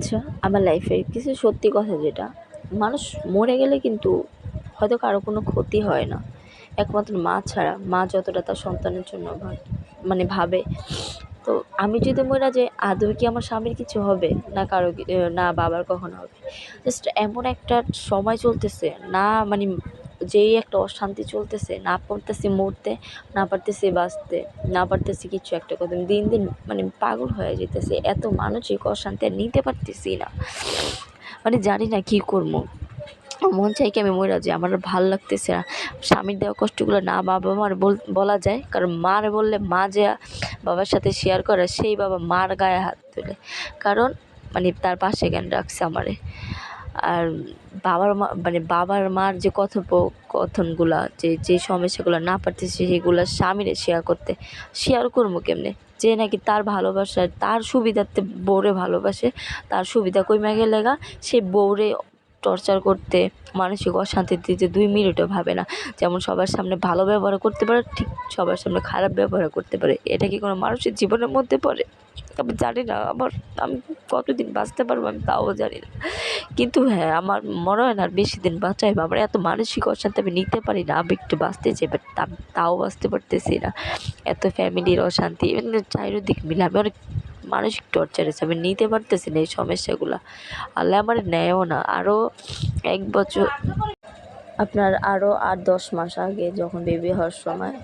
আচ্ছা আমার লাইফের কিছু সত্যি কথা যেটা, মানুষ মরে গেলে কিন্তু হয়তো কারও কোনো ক্ষতি হয় না। একমাত্র মা ছাড়া, মা যতটা তার সন্তানের জন্য মানে ভাবে। তো আমি যদি মরা যাই, আদৌ কি আমার স্বামীর কিছু হবে? না কারও না বাবার কখনো হবে? জাস্ট এমন একটা সময় চলতেছে, না মানে যেই একটা অশান্তি চলতেছে, না পারতেছি মরতে, না পারতেছি বাঁচতে, না পারতেছি কিছু একটা কথা দিন দিন মানে পাগল হয়ে যেতেছে, এত মানসিক অশান্তি আর নিতে পারতেছি না। মানে জানি না কী করব। মন চাই কি আমি মরে যাই, আমার ভালো লাগতেছে না। স্বামীর দেওয়া কষ্টগুলো না বাবা মার বলা যায়, কারণ মার বললে মা যে বাবার সাথে শেয়ার করে, সেই বাবা মার গায়ে হাত তোলে। কারণ মানে তার পাশে জ্ঞান রাখছে আমারে। আর বাবার মা মানে বাবার মার যে কথোপকথনগুলা, যে যে সমস্যাগুলো না পারতেছে, সেগুলো স্বামীরে শেয়ার করতে শেয়ার করব কেমনে? যে নাকি তার ভালোবাসার, তার সুবিধার্থে বউরে ভালোবাসে, তার সুবিধা কইমা গেলে গা সে বউরে টর্চার করতে, মানসিক অশান্তি দিতে দুই মিনিটও ভাবে না। যেমন সবার সামনে ভালো ব্যবহার করতে পারে, ঠিক সবার সামনে খারাপ ব্যবহার করতে পারে। এটা কি কোনো মানুষের জীবনের মধ্যে পড়ে? আমি জানি না, আমার, আমি কতদিন বাঁচতে পারব আমি তাও জানি না। কিন্তু হ্যাঁ আমার মনে হয় না আর বেশি দিন বাঁচাই আমার এত মানসিক অশান্তি আমি নিতে পারি না, আমি একটু বাঁচতে চাই বাট তাও বাঁচতে পারতেছি না। এত ফ্যামিলির অশান্তি চারিদিক মিলে আমি অনেক মানসিক টর্চার আছে আমি নিতে পারতেছি না এই সমস্যাগুলো। আল্লাহ আমার নেয়ও না। আরও এক বছর আপনার আরও আর দশ মাস আগে যখন বেবি হওয়ার সময়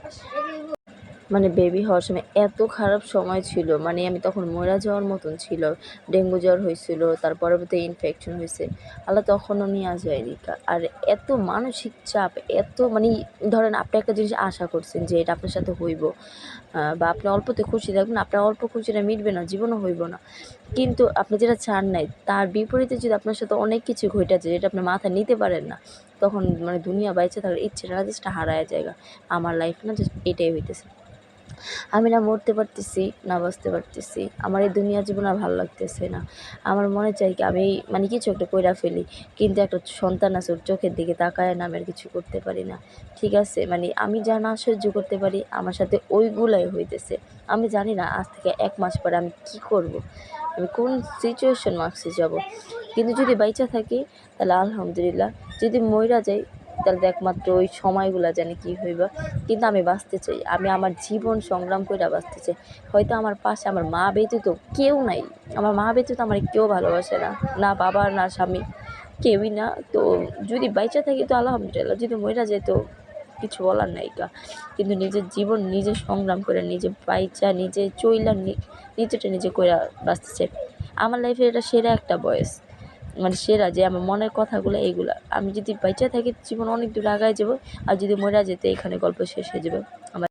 মানে বেবি হওয়ার সময় এত খারাপ সময় ছিল। মানে আমি তখন মরা যাওয়ার মতন ছিল। ডেঙ্গু জ্বর হয়েছিল তার পরবর্তী ইনফেকশন হয়েছে। আল্লাহ তখনও নিয়ে যায়নি কা- আর এত মানসিক চাপ, এত মানে ধরেন আপনি একটা জিনিস আশা করছেন যে এটা আপনার সাথে হইব বা আপনি অল্পতে খুশি থাকবেন আপনার অল্প খুশিটা মিটবে না, জীবনও হইব না। কিন্তু আপনি যেটা চান নাই, তার বিপরীতে যদি আপনার সাথে অনেক কিছু ঘটেছে যেটা আপনি মাথায় নিতে পারেন না, তখন মানে দুনিয়া বাইচে থাকার ইচ্ছেটা জাস্ট হারায় জায়গা। আমার লাইফ না জাস্ট এটাই হইতেছে। আমি না মরতে পারতেছি, না বাঁচতে পারতেছি। আমার এই দুনিয়া জীবন আর ভালো লাগতেছে না। আমার মনে চাই কি আমি মানে কিছু একটা কইরা ফেলি, কিন্তু একটা সন্তান আছে ওর চোখের দিকে তাকায় না, আমি আর কিছু করতে পারি না। ঠিক আছে মানে আমি যা না সহ্য করতে পারি, আমার সাথে ওইগুলাই হইতেছে। আমি জানি না আজ থেকে এক মাস পরে আমি কি করব। আমি কোন সিচুয়েশন মার্কসে যাব। কিন্তু যদি বাইচা থাকি, তাহলে আলহামদুলিল্লাহ, যদি মইরা যাই তাহলে একমাত্র ওই সময়গুলো জানি কি হইবা। কিন্তু আমি বাঁচতে চাই, আমি আমার জীবন সংগ্রাম করে বাঁচতে চাই। হয়তো আমার পাশে আমার মা ব্যতীত কেউ নাই। আমার মা ব্যতীত আমার কেউ ভালোবাসে না না বাবা না স্বামী, কেউই না। তো যদি বাইচা থাকি তো আলহামদুলিল্লাহ, যদি মইরা যায় তো কিছু বলার নাই কা কিন্তু নিজের জীবন নিজে সংগ্রাম করে, নিজে বাইচা, নিজে চইলা নিজেটা নিজে করে বাঁচতে চাই। আমার লাইফে এটা সেরা একটা বয়স। মানে সেরা যে আমার মনের কথাগুলো এইগুলো। আমি যদি বাইচা থাকি, জীবন অনেক দূর আগায় যাব, আর যদি মরে যেতে এখানে গল্প শেষ হয়ে যাবে। আমার